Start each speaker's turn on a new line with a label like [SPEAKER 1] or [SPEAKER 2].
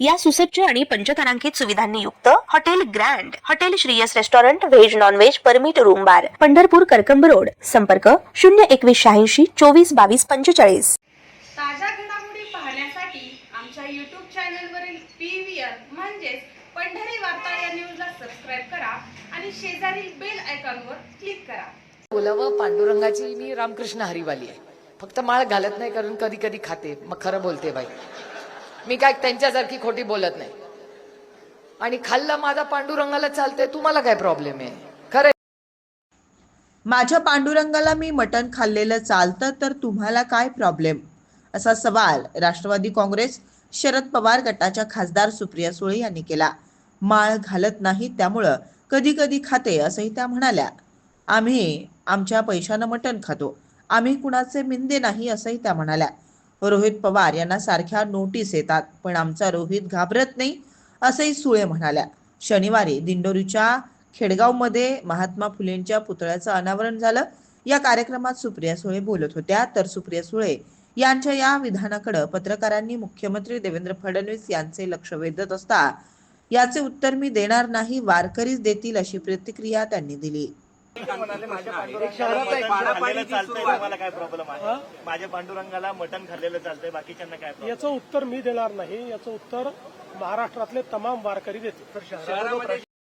[SPEAKER 1] या सुसज्ज आणि पंचतारांकित सुविधांनी युक्त hotel grand hotel Shriyas restaurant veg non veg permit room bar Pandharpur Karkamb road. संपर्क शून्य एकवीस शहाऐंशी चोवीस बावीस पंचेचाळीस.
[SPEAKER 2] ताज्या घडामोडी पाहण्यासाठी आमच्या यूट्यूब चॅनलवरील पी व्ही आर म्हणजेच पंढरी वार्ता या न्यूजला सबस्क्राईब करा आणि शेजारील बेल आयकॉनवर क्लिक करा.
[SPEAKER 3] बोलावं पांडुरंगाची मी रामकृष्ण हरिवाली आहे. फक्त माळ घालत नाही कारण कधी कधी खाते. मग खरं बोलते बाई. मी काय त्यांच्यासारखी खोटी बोलत नाही. आणि खाल्लं माझा पांडुरंगाला चालतंय तुम्हाला काय प्रॉब्लेम आहे? खरं
[SPEAKER 4] माझ्या पांडुरंगाला मी मटण खाल्लेलं चालतं तर तुम्हाला काय प्रॉब्लेम असा सवाल राष्ट्रवादी काँग्रेस शरद पवार गटाच्या खासदार सुप्रिया सुळे यांनी केला. माळ घालत नाही त्यामुळं कधी कधी खाते असंही त्या म्हणाल्या. आम्ही आमच्या पैशानं मटण खातो. आम्ही कुणाचे मिंदे नाही असंही त्या म्हणाल्या. रोहित पवार यांना सारख्या नोटीस येतात पण आमचा रोहित घाबरत नाही असंही सुळे म्हणाल्या. शनिवारी दिंडोरीच्या खेडगावमध्ये महात्मा फुलेंच्या पुतळ्याचं अनावरण झालं. या कार्यक्रमात सुप्रिया सुळे बोलत होत्या. तर सुप्रिया सुळे यांच्या या विधानाकडे पत्रकारांनी मुख्यमंत्री देवेंद्र फडणवीस यांचे लक्ष वेधत असता याचे उत्तर मी देणार नाही वारकरीच देतील अशी प्रतिक्रिया त्यांनी दिली.
[SPEAKER 5] काय प्रॉब्लेम आहे? माझ्या पांडुरंगाला मटण खाल्लेलं चालतंय बाकीच्यांना काय प्रॉब्लेम
[SPEAKER 6] याचं उत्तर मी देणार नाही याचं उत्तर महाराष्ट्रातले तमाम वारकरी देतील.
[SPEAKER 5] शहरामध्ये